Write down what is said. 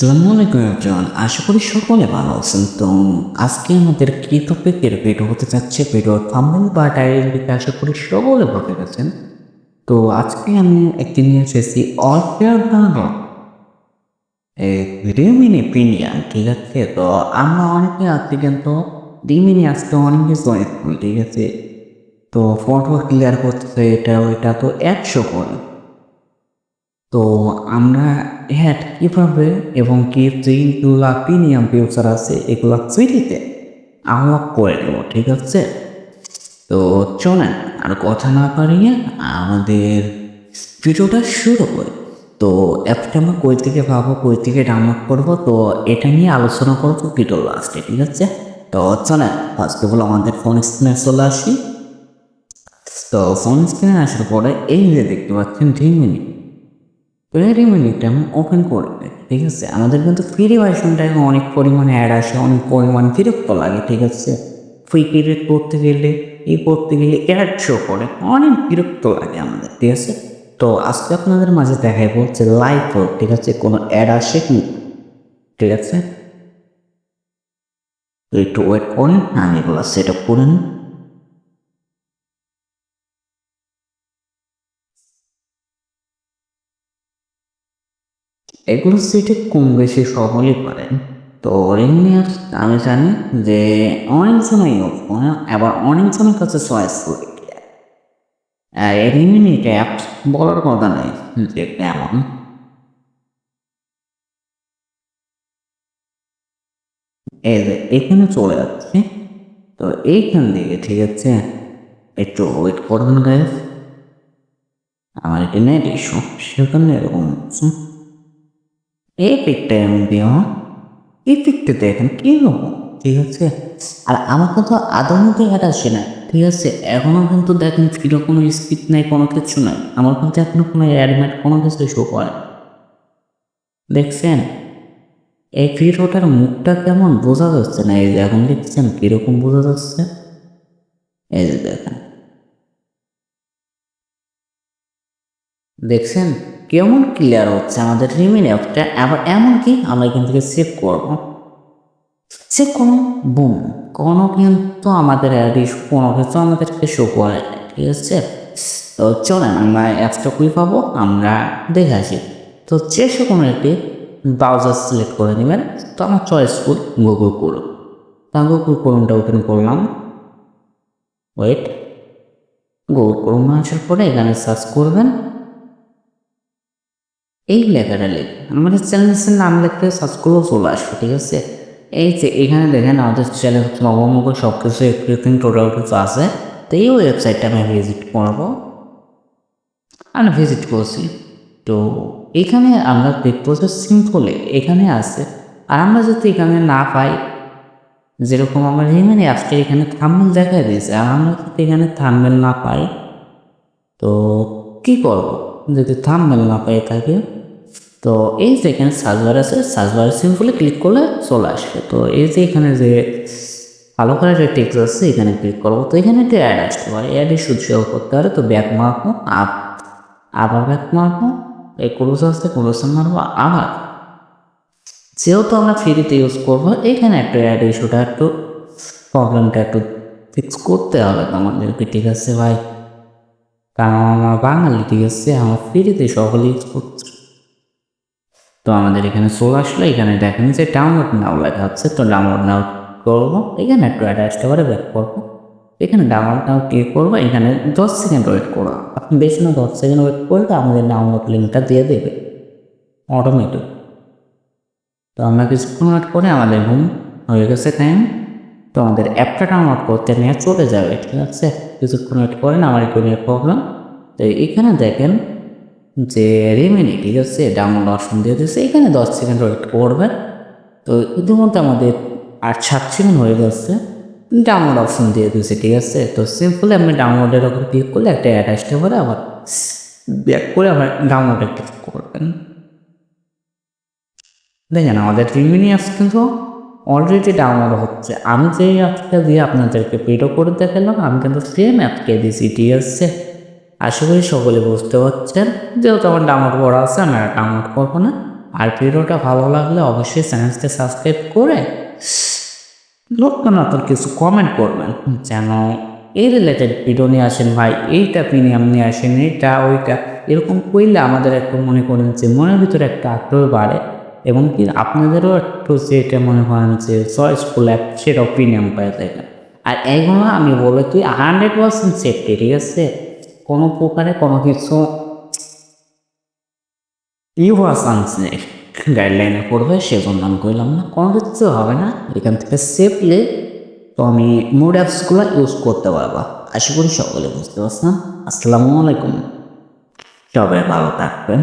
আসসালামু আলাইকুম একজন আশা করি সকলে ভালো আছেন। তো আজকে আমাদের কি টপিকের ভিডিও হতে যাচ্ছে? ভিডিওর থাম্বনেল বা টাইটেল আশা করি সকলে বুঝে গেছেন। তো আজকে আমি একটি নিয়ে এসেছি অফেয়ার ভালো রিমিনি প্রিমিয়াম ঠিক আছে? তো আমরা অনেকে আছি কিন্তু রিমিনি আজকে অনেক কিছু ঠিক আছে? তো ফটো ক্লিয়ার করতেছে এটা, ওইটা তো একশো করে তো আমরা হ্যাট কীভাবে এবং কি যেগুলো প্রিমিয়াম ফিউচার আছে এগুলো ফ্রিতে আনলক করে দেবো ঠিক আছে? তো চলেন, আর কথা না পারিয়ে আমাদের ভিডিওটা শুরু করি। তো অ্যাপটা আমরা কই থেকে পাবো, কই থেকে ডাউনলোড করব? তো এটা নিয়ে আলোচনা করব ভিডিও লাস্টে ঠিক আছে? তো চলেন ফার্স্ট অফ অল আমাদের ফোন স্ক্রিনে চলে আসি। তো ফোন স্ক্রিনে আসার পরে এই যে দেখতে পাচ্ছেন রিমিনি ভেরি মিনিট আমি ওপেন করবে ঠিক আছে? আমাদের কিন্তু ফ্রি ভার্সনটা এখন অনেক পরিমাণে অ্যাড আসে, অনেক পরিমাণ বিরক্ত লাগে, ঠিক আছে? ফ্রি পিরিয়ড করতে গেলে, এই করতে গেলে অ্যাড শো করে, অনেক বিরক্ত লাগে আমাদের, ঠিক আছে? তো আজকে আপনাদের মাঝে দেখাই বলছে লাইভ ঠিক আছে? কোনো অ্যাড আসে কি? ঠিক আছে? একটু ওয়েট করেন, আমি এগুলো সেট আপ করে নিই। এগুলো সেটে কম বেশি সকলেই পারেন তো এমনি আর আমি জানি যে অনেকজনই আবার অনেকজনের কাছে চয়েস করে আর। এলিমিনেট অ্যাপ বলার কথা নেই, যে কেমন। এই যে এখানে চলে যাচ্ছে, তো এইখান থেকে ঠিক আছে, একটু ওয়েট করবেন গাইজ আমার এটা নেট ইস্যু সেখানে এরকম হচ্ছে। এই পিকটা আমি দিও এই পিকটা দেখেন কীরকম ঠিক আছে। আর আমার কিন্তু আদৌ মধ্যে অ্যাড আসে না। ঠিক আছে এখনও কিন্তু দেখেন ফিরো কোনো স্পিড নাই কোনো কিছু নাই। আমার কিন্তু এখনও কোনো অ্যাডমেট কোনো কিছু শো করে না। দেখছেন? এই ভিডিওটার মুখটা কেমন বোঝা যাচ্ছে না? এই যে এখন দেখছেন কীরকম বোঝা যাচ্ছে? এই যে দেখেন। দেখছেন? কেমন ক্লিয়ার হচ্ছে? আমাদের রিমিন অ্যাপটা আবার এমনকি আমরা এখান থেকে সেভ করব। সে কোনো বুম কোনো কিন্তু আমাদের কোনো কিছু আমাদেরকে শো করে ঠিক আছে? তো চলেন, আমরা অ্যাপটা কী পাবো, আমরা দেখে আসি। তো যে কোনো একটি ব্রাউজার সিলেক্ট করে নেবেন, তো আমার চয়েস করুন গুগল করুন তা গুগল করুনটা ওপেন করলাম। ওয়েট গুগল করুন আসার পরে এখানে সার্চ করবেন। এই লেখাটা লিখুন আমাদের চ্যানেলের নাম লিখতে সার্চ করলেও চলে আসবে, ঠিক আছে? এই যে এখানে দেখেন আমাদের চ্যানেল নবমুখ সব কিছু এভরিথিং টোটাল কিছু আছে। তো এই ওয়েবসাইটটা আমি ভিজিট করব। আমি ভিজিট করছি। তো এখানে আমরা দেখব যে সিম্পলে এখানে আছে। আর আমরা যদি এখানে না পাই, যেরকম আমার এখানে আজকে এখানে থাম্বেল দেখা দিয়েছে, আর আমরা যদি এখানে থাম্বেল না পাই, তো কি করব? যদি থাম্বেল না পাই থাকে তো এই যে এখানে সার্চবার আছে সার্চবার সিম্পলি ক্লিক করলে চলে আসবে। তো এই যে এখানে যে ভালো করে যে টেক্স আছে, এখানে ক্লিক করব। তো এখানে একটা অ্যাড আসতে পারে। অ্যাডে সেও করতে পারে তো ব্যাক মারবো আপ আবার ব্যাক মারবো এই ক্লোজ আসতে ক্লোজ মারবো, আবার। যেহেতু আমরা ফ্রিতে ইউজ করব, এখানে একটা অ্যাড ইস্যুটা একটু প্রবলেমটা একটু ফিক্স করতে হবে আমাদেরকে ঠিক আছে ভাই? কারণ আমরা বাঙালি, ঠিক আছে? আমার ফ্রিতে সকলে ইউজ করছি। তো আমাদের এখানে চলে আসলো, এখানে দেখেন যে ডাউনলোড নাও লেখা হচ্ছে, তো ডাউনলোড নাও করব, এখানে একটু অ্যাড আসতে পারে ব্যাক করব, এখানে ডাউনলোড নাও ক্লিক করব, এখানে দশ সেকেন্ড ওয়েট করব, আপনি বেশি না দশ সেকেন্ড ওয়েট করলে আমাদের ডাউনলোড লিঙ্কটা দিয়ে দেবে অটোমেটিক তো আমরা কিছুক্ষণ ওয়েট করে আমাদের ঘুম হয়ে গেছে টাইম তো আমাদের অ্যাপটা ডাউনলোড করতে নিয়ে চলে যাবে, ঠিক আছে? কিছুক্ষণ ওয়েট করেন, আমার একটু নেট প্রবলেম তো এখানে দেখেন যে রেমেনি ঠিক আছে? ডাউনলোড অপশন দিয়ে দিয়েছে, এখানে দশ সেকেন্ড ওয়েট করবে। তো ইতিমধ্যে আমাদের আট সাত সেকেন্ড হয়ে গেছে। ডাউনলোড অপশন দিয়ে দিয়েছে, ঠিক আছে? তো সিম্পলি আপনি ডাউনলোডের ওপর ক্লিক করলে একটা অ্যাড পারে, আবার ব্যাক করে আবার ডাউনলোডে ক্লিক করবেন। দেখেন, আমাদের রিমিনি অ্যাপস কিন্তু অলরেডি ডাউনলোড হচ্ছে। আমি যে অ্যাপটা দিয়ে আপনাদেরকে ভিডিও করে দেখালাম, আমি কিন্তু সেম অ্যাপকে দিয়েছি, ঠিক আছে? আশা করি সকলে বুঝতে পারছেন। যেহেতু আমার ডাউনলোড করা আছে, আমি ডাউনলোড করব না। আর ভিডিওটা ভালো লাগলে অবশ্যই চ্যানেলটা সাবস্ক্রাইব করে নতুন কিছু কমেন্ট করবেন। যেন এই রিলেটেড ভিডিও নিয়ে আসেন ভাই, এইটা প্রিমিয়াম নিয়ে আসেন, এইটা, ওইটা। এরকম করলে আমাদের একটু মনে করেন যে মনের ভিতরে একটা আগ্রহ বাড়ে। এবং কি আপনাদেরও একটু যে এটা মনে করেন যে চয়েসফুল অ্যাপ সেটাও প্রিমিয়াম পাওয়া যায়। না আর এগুলো আমি বলে তুই হান্ড্রেড পার্সেন্ট সেফটি ঠিক আছে? কোনো প্রকারে কোনো কিছু ইউ হওয়ার চান্স নেই গাইডলাইনে পড়বে, সেজন্য আমি কইলাম না, কোনো কিছু হবে না। এখান থেকে সেফলি তো আমি মোড অ্যাপসগুলো ইউজ করতে পারবা। আশা করি সকলে বুঝতে পারছেন। আসসালামু আলাইকুম। সবাই ভালো থাকবেন।